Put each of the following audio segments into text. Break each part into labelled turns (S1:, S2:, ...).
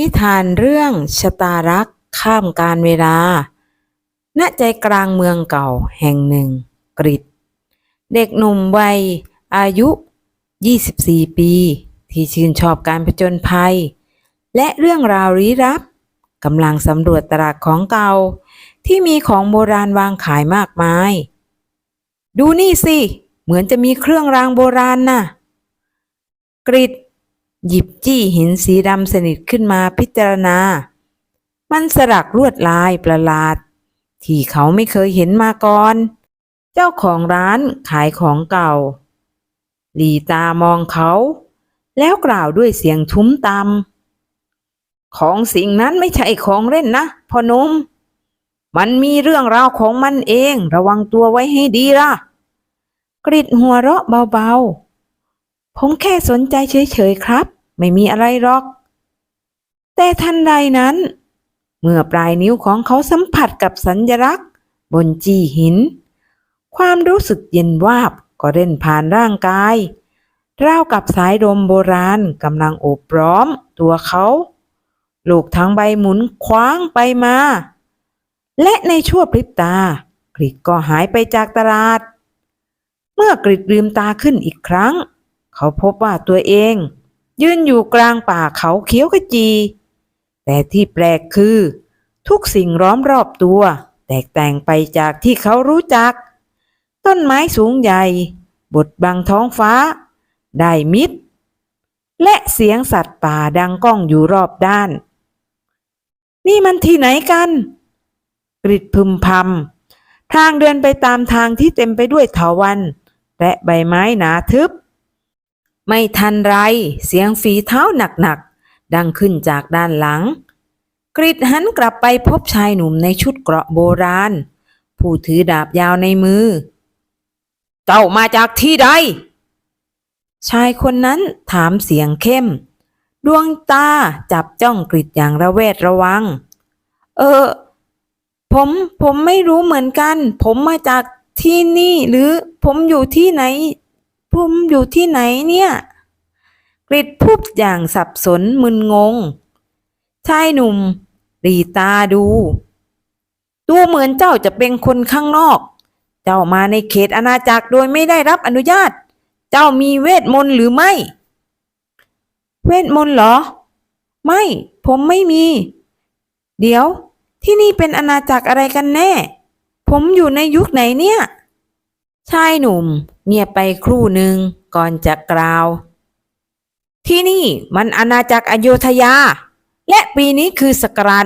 S1: นิทานเรื่องชะตารักข้ามการเวลา ณ ใจกลางเมืองเก่าแห่งหนึ่ง กริดเด็กหนุ่มวัย อายุ 24 ปี ที่ชื่นชอบการผจญภัย และเรื่องราวลี้ลับกำลังสำรวจตลาดของเก่า ที่มีของโบราณวางขายมากมาย ดูนี่สิ เหมือนจะมีเครื่องรางโบราณน่ะ กริด หยิบจี้หินสีดำสนิทขึ้นมาพิจารณา มันสลักลวดลายประหลาด ที่เขาไม่เคยเห็นมาก่อน เจ้าของร้านขายของเก่า หลีตามองเขา แล้วกล่าวด้วยเสียงทุ้มตำของสิ่งนั้นไม่ใช่ของเล่นนะพ่อนุ่มมันมีเรื่องราวของมันเองระวังตัวไว้ให้ดีล่ะ กริดหัวเราะเบาๆ ผมแค่สนใจเฉยๆครับ ไม่มีอะไรหรอก แต่ทันใดนั้น เมื่อปลายนิ้วของเขาสัมผัสกับสัญลักษณ์ บนจีหิน ความรู้สึกเย็นวาบก็เล่นผ่านร่างกายราวกับสายลมโบราณกำลังโอบล้อมตัวเขาลูกทั้งใบหมุนคว้างไปมา และในชั่วพริบตา กริดก็หายไปจากตลาด เมื่อกริดลืมตาขึ้นอีกครั้ง เขาพบว่าตัวเอง ยืนอยู่กลางป่าเขาเขียวขจี แต่ที่แปลกคือ ทุกสิ่งล้อมรอบตัว แตกต่งไปจากที่เขารู้จัก ต้นไม้สูงใหญ่ บดบังท้องฟ้า ได้มิด และเสียงสัตว์ป่าดังก้องอยู่รอบด้าน นี่มันที่ไหนกัน กริดพึมพำทางเดินไปตามทางที่เต็มไปด้วยเถาวันและใบไม้หนาทึบ ไม่ทันไร เสียงฝีเท้าหนักๆ ดังขึ้นจากด้านหลัง กริดหันกลับไปพบชายหนุ่มในชุดเกราะโบราณ ผู้ถือดาบยาวในมือ เจ้ามาจากที่ใด ชายคนนั้นถามเสียงเข้ม ดวงตาจับจ้องกริดอย่างระแวดระวัง เออ ผมผมไม่รู้เหมือนกัน ผมมาจากที่นี่หรือผมอยู่ที่ไหนผมอยู่ที่ไหนเนี่ย กริดพูดอย่างสับสนมึนงง ชายหนุ่มหลีตาดู ดูเหมือนเจ้าจะเป็นคนข้างนอก เจ้ามาในเขตอาณาจักรโดยไม่ได้รับอนุญาต เจ้ามีเวทมนต์หรือไม่ เวทมนต์เหรอ ไม่ ผมไม่มี เดี๋ยว ที่นี่เป็นอาณาจักรอะไรกันแน่ ผมอยู่ในยุคไหนเนี่ย ชายหนุ่มเงียบไปครู่หนึ่งก่อนจะกล่าว ที่นี่มันอาณาจักรอโยธยา และปีนี้คือศักราช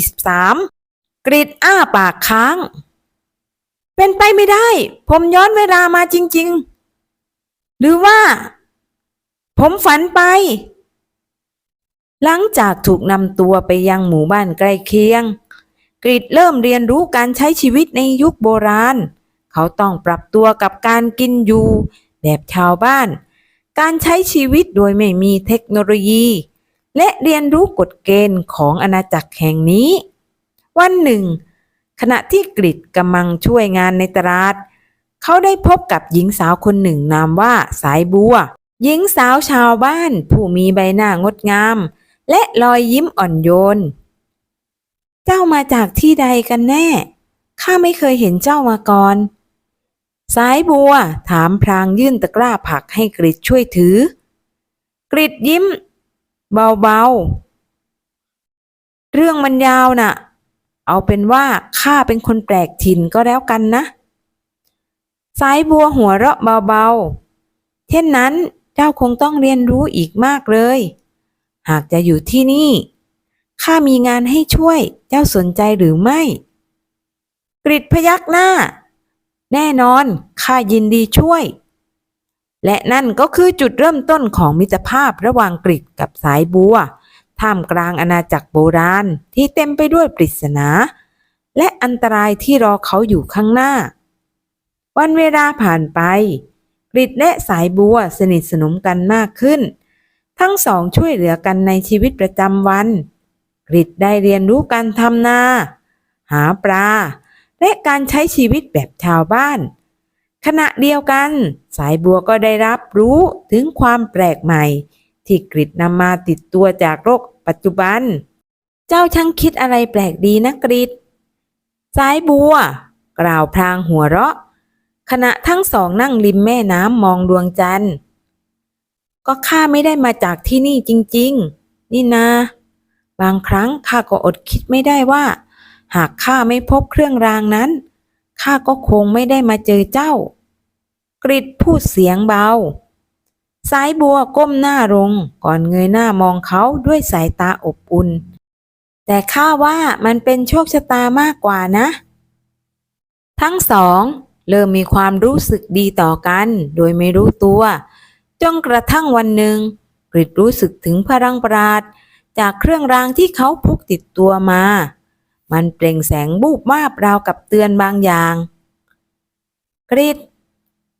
S1: 1243 กริดอ้าปากค้าง เป็นไปไม่ได้ ผมย้อนเวลามาจริง ๆ หรือว่า ผมฝันไป หลังจากถูกนำตัวไปยังหมู่บ้านใกล้เคียง กริดเริ่มเรียนรู้การใช้ชีวิตในยุคโบราณ เขาต้องปรับตัวกับการกินอยู่ แบบชาวบ้าน การใช้ชีวิตโดยไม่มีเทคโนโลยี และเรียนรู้กฎเกณฑ์ของอาณาจักรแห่งนี้ วันหนึ่ง ขณะที่กริดกำลังช่วยงานในตลาด เขาได้พบกับหญิงสาวคนหนึ่งนามว่าสายบัว หญิงสาวชาวบ้านผู้มีใบหน้างดงาม และรอยยิ้มอ่อนโยน เจ้ามาจากที่ใดกันแน่ ข้าไม่เคยเห็นเจ้ามาก่อน สายบัวถามพลางยื่นตะกร้าผักให้กริดช่วยถือ กริดยิ้ม เบาๆ เรื่องมันยาวน่ะ เอาเป็นว่าข้าเป็นคนแปลกถิ่นก็แล้วกันนะ สายบัวหัวเราะเบาๆ เช่นนั้นเจ้าคงต้องเรียนรู้อีกมากเลย หากจะอยู่ที่นี่ข้ามีงานให้ช่วยเจ้าสนใจหรือไม่ กริดพยักหน้า แน่นอนข้ายินดีช่วย และนั่นก็คือจุดเริ่มต้นของมิตรภาพระหว่างกริดกับสายบัว ท่ามกลางอาณาจักรโบราณที่เต็มไปด้วยปริศนา และอันตรายที่รอเขาอยู่ข้างหน้า วันเวลาผ่านไปกริดและสายบัวสนิทสนมกันมากขึ้น ทั้งสองช่วยเหลือกันในชีวิตประจำวัน กริดได้เรียนรู้การทำนา หาปลา และการใช้ชีวิตแบบชาวบ้าน ขณะเดียวกัน สายบัวก็ได้รับรู้ถึงความแปลกใหม่ ที่กริดนำมาติดตัวจากโรคปัจจุบัน เจ้าช่างคิดอะไรแปลกดีนะกริดสายบัว กล่าวพลางหัวเราะ ขณะทั้งสองนั่งริมแม่น้ำมองดวงจันทร์ ก็ข้าไม่ได้มาจากที่นี่จริง ๆ นี่นาบางครั้งข้าก็อดคิดไม่ได้ว่า หากข้าไม่พบเครื่องรางนั้น ข้าก็คงไม่ได้มาเจอเจ้า กริดพูดเสียงเบา สายบัวก้มหน้าลงก่อนเงยหน้ามองเขาด้วยสายตาอบอุ่น แต่ข้าว่ามันเป็นโชคชะตามากกว่านะ ทั้งสองเริ่มมีความรู้สึกดีต่อกัน โดยไม่รู้ตัวจนกระทั่งวันหนึ่งกริดรู้สึกถึงพลังประหลาดจากเครื่องรางที่เขาพกติดตัวมา มันเปล่งแสงบูบวาบราวกับเตือนบางอย่าง กริด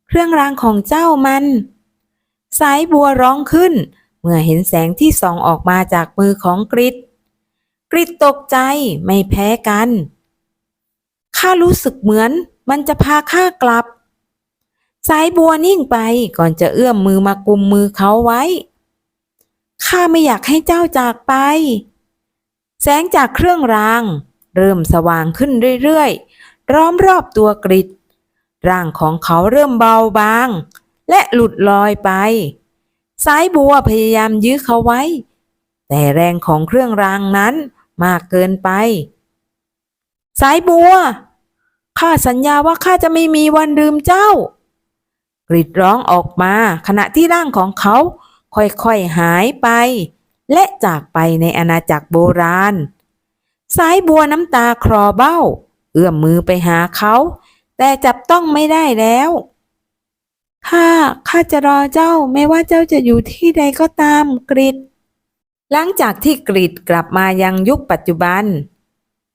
S1: เครื่องรางของเจ้ามัน สายบัวร้องขึ้น เมื่อเห็นแสงที่ส่องออกมาจากมือของกริดกริดตกใจไม่แพ้กัน ข้ารู้สึกเหมือนมันจะพาข้ากลับ สายบัวนิ่งไปก่อนจะเอื้อมมือมากุมมือเขาไว้ ข้าไม่อยากให้เจ้าจากไป แสงจากเครื่องราง เริ่มสว่างขึ้นเรื่อยๆ ล้อมรอบตัวกริดร่างของเขาเริ่มเบาบาง และหลุดลอยไป สายบัวพยายามยื้อเขาไว้ แต่แรงของเครื่องรางนั้นมากเกินไป สายบัว ข้าสัญญาว่าข้าจะไม่มีวันลืมเจ้า กรีดร้องออกมาขณะที่ร่างของเขาค่อยๆหายไป และจากไปในอาณาจักรโบราณ สายบัวน้ำตาคลอเบ้า เอื้อมมือไปหาเขา แต่จับต้องไม่ได้แล้วข้าข้าจะรอเจ้าไม่ว่าเจ้าจะอยู่ที่ใดก็ตามกริดหลังจากที่กริดกลับมายังยุคปัจจุบัน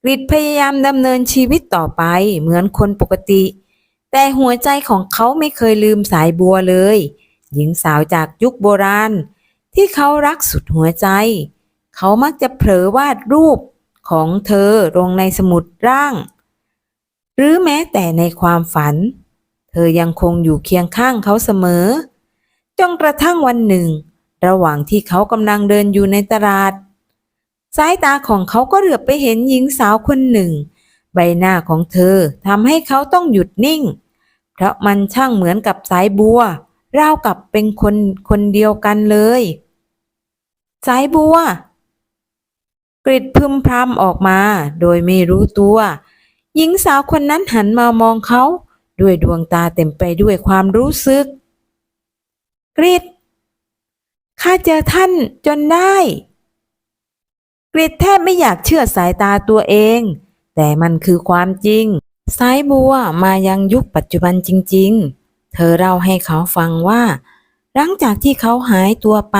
S1: กริดพยายามดำเนินชีวิตต่อไปเหมือนคนปกติ แต่หัวใจของเขาไม่เคยลืมสายบัวเลย หญิงสาวจากยุคโบราณ ที่เขารักสุดหัวใจ เขามักจะเผลอวาดรูป ของเธอลงในสมุดร่าง หรือแม้แต่ในความฝัน เธอยังคงอยู่เคียงข้างเขาเสมอ จนกระทั่งวันหนึ่ง ระหว่างที่เขากำลังเดินอยู่ในตลาด สายตาของเขาก็เหลือบไปเห็นหญิงสาวคนหนึ่ง ใบหน้าของเธอทำให้เขาต้องหยุดนิ่ง เพราะมันช่างเหมือนกับสายบัวราวกับเป็นคนคนเดียวกันเลย สายบัว กริดพึมพำออกมา โดยไม่รู้ตัว หญิงสาวคนนั้นหันมามองเขา ด้วยดวงตาเต็มไปด้วยความรู้สึก กริดข้าเจอท่านจนได้ กริดแทบไม่อยากเชื่อสายตาตัวเอง แต่มันคือความจริง สายบัวมายังยุคปัจจุบันจริง ๆ เธอเล่าให้เขาฟังว่า หลังจากที่เขาหายตัวไป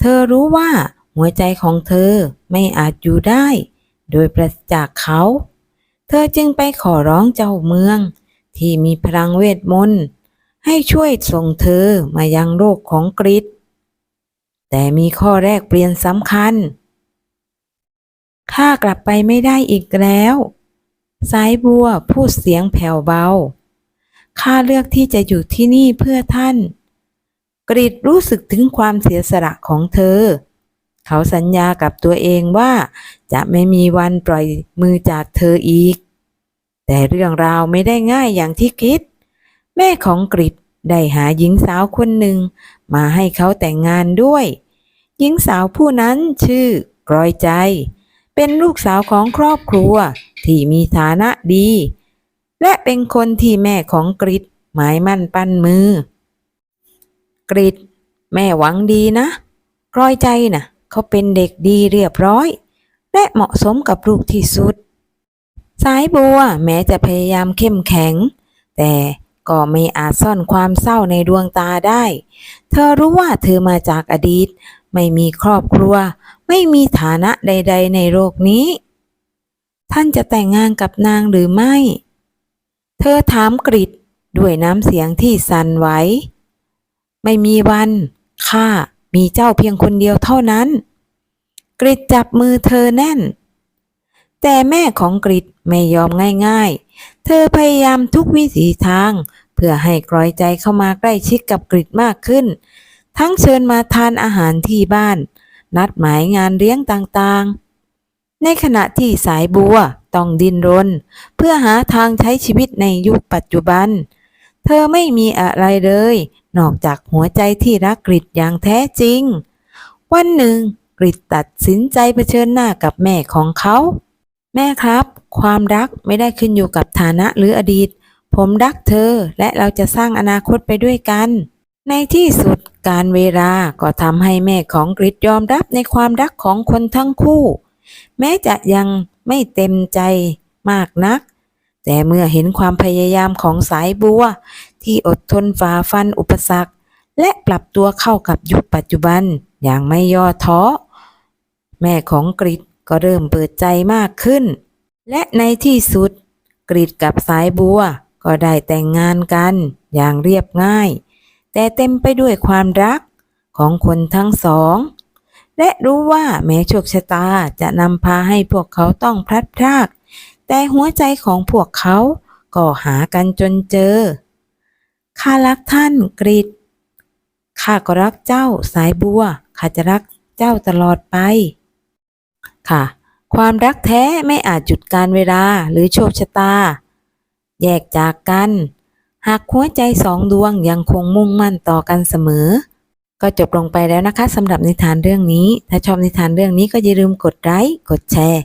S1: เธอรู้ว่า หัวใจของเธอไม่อาจอยู่ได้ โดยปราศจากเขา เธอจึงไปขอร้องเจ้าเมือง ที่มีพลังเวทมนต์ให้ช่วยส่งเธอมายังโลกของกริดแต่มีข้อแรกเปลี่ยนสำคัญข้ากลับไปไม่ได้อีกแล้ว สายบัวพูดเสียงแผ่วเบา ข้าเลือกที่จะอยู่ที่นี่เพื่อท่าน กริดรู้สึกถึงความเสียสละของเธอ เขาสัญญากับตัวเองว่า จะไม่มีวันปล่อยมือจากเธออีก แต่เรื่องราวไม่ได้ง่ายอย่างที่คิด แม่ของกริดได้หาหญิงสาวคนหนึ่ง มาให้เขาแต่งงานด้วย หญิงสาวผู้นั้นชื่อกรอยใจ เป็นลูกสาวของครอบครัวที่มีฐานะดี และเป็นคนที่แม่ของกริดหมายมั่นปั้นมือ กริดแม่หวังดีนะกรอยใจนะ่ะ เขาเป็นเด็กดีเรียบร้อย และเหมาะสมกับลูกที่สุด สายบัวแม้จะพยายามเข้มแข็ง แต่ก็ไม่อาจซ่อนความเศร้าในดวงตาได้ เธอรู้ว่าเธอมาจากอดีต ไม่มีครอบครัว ไม่มีฐานะใด ๆ ในโลกนี้ ท่านจะแต่งงานกับนางหรือไม่ เธอถามกริดด้วยน้ำเสียงที่สั่นไหว ไม่มีวัน ข้า มีเจ้าเพียงคนเดียวเท่านั้น กริดจับมือเธอแน่น แต่แม่ของกริดไม่ยอมง่ายๆ เธอพยายามทุกวิถีทาง เพื่อให้กรอยใจเข้ามาใกล้ชิดกับกริดมากขึ้น ทั้งเชิญมาทานอาหารที่บ้าน นัดหมายงานเลี้ยงต่างๆ ในขณะที่สายบัวต้องดิ้นรน เพื่อหาทางใช้ชีวิตในยุคปัจจุบัน เธอไม่มีอะไรเลย นอกจากหัวใจที่รักกริดอย่างแท้จริง วันหนึ่งกริดตัดสินใจเผชิญหน้ากับแม่ของเขา แม่ครับ ความรักไม่ได้ขึ้นอยู่กับฐานะหรืออดีต ผมรักเธอและเราจะสร้างอนาคตไปด้วยกัน ในที่สุดการเวลาก็ทำให้แม่ของกริดยอมรับในความรักของคนทั้งคู่ แม้จะยังไม่เต็มใจมากนัก แต่เมื่อเห็นความพยายามของสายบัว ที่อดทนฝ่าฟันอุปสรรค และปรับตัวเข้ากับยุคปัจจุบันอย่างไม่ย่อท้อ แม่ของกริดก็เริ่มเปิดใจมากขึ้น และในที่สุด กริดกับสายบัวก็ได้แต่งงานกันอย่างเรียบง่าย แต่เต็มไปด้วยความรักของคนทั้งสอง และรู้ว่าแม้โชคชะตาจะนำพาให้พวกเขาต้องพลัดพราก แต่หัวใจของพวกเขาก็หากันจนเจอ ข้ารักท่านกริดข้าก็รักเจ้าสายบัว ข้าจะรักเจ้าตลอดไป ค่ะ ความรักแท้ไม่อาจหยุดการเวลาหรือโชคชะตา แยกจากกัน หากหัวใจสองดวงยังคงมุ่งมั่นต่อกันเสมอ ก็จบลงไปแล้วนะคะสำหรับนิทานเรื่องนี้ ถ้าชอบนิทานเรื่องนี้ก็อย่าลืมกดไลค์ กดแชร์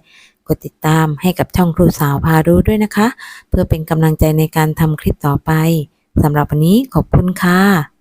S1: กดติดตามให้กับช่องครูสาวพารู้ด้วยนะคะ เพื่อเป็นกำลังใจในการทำคลิปต่อไปสำหรับวันนี้ขอบคุณค่ะ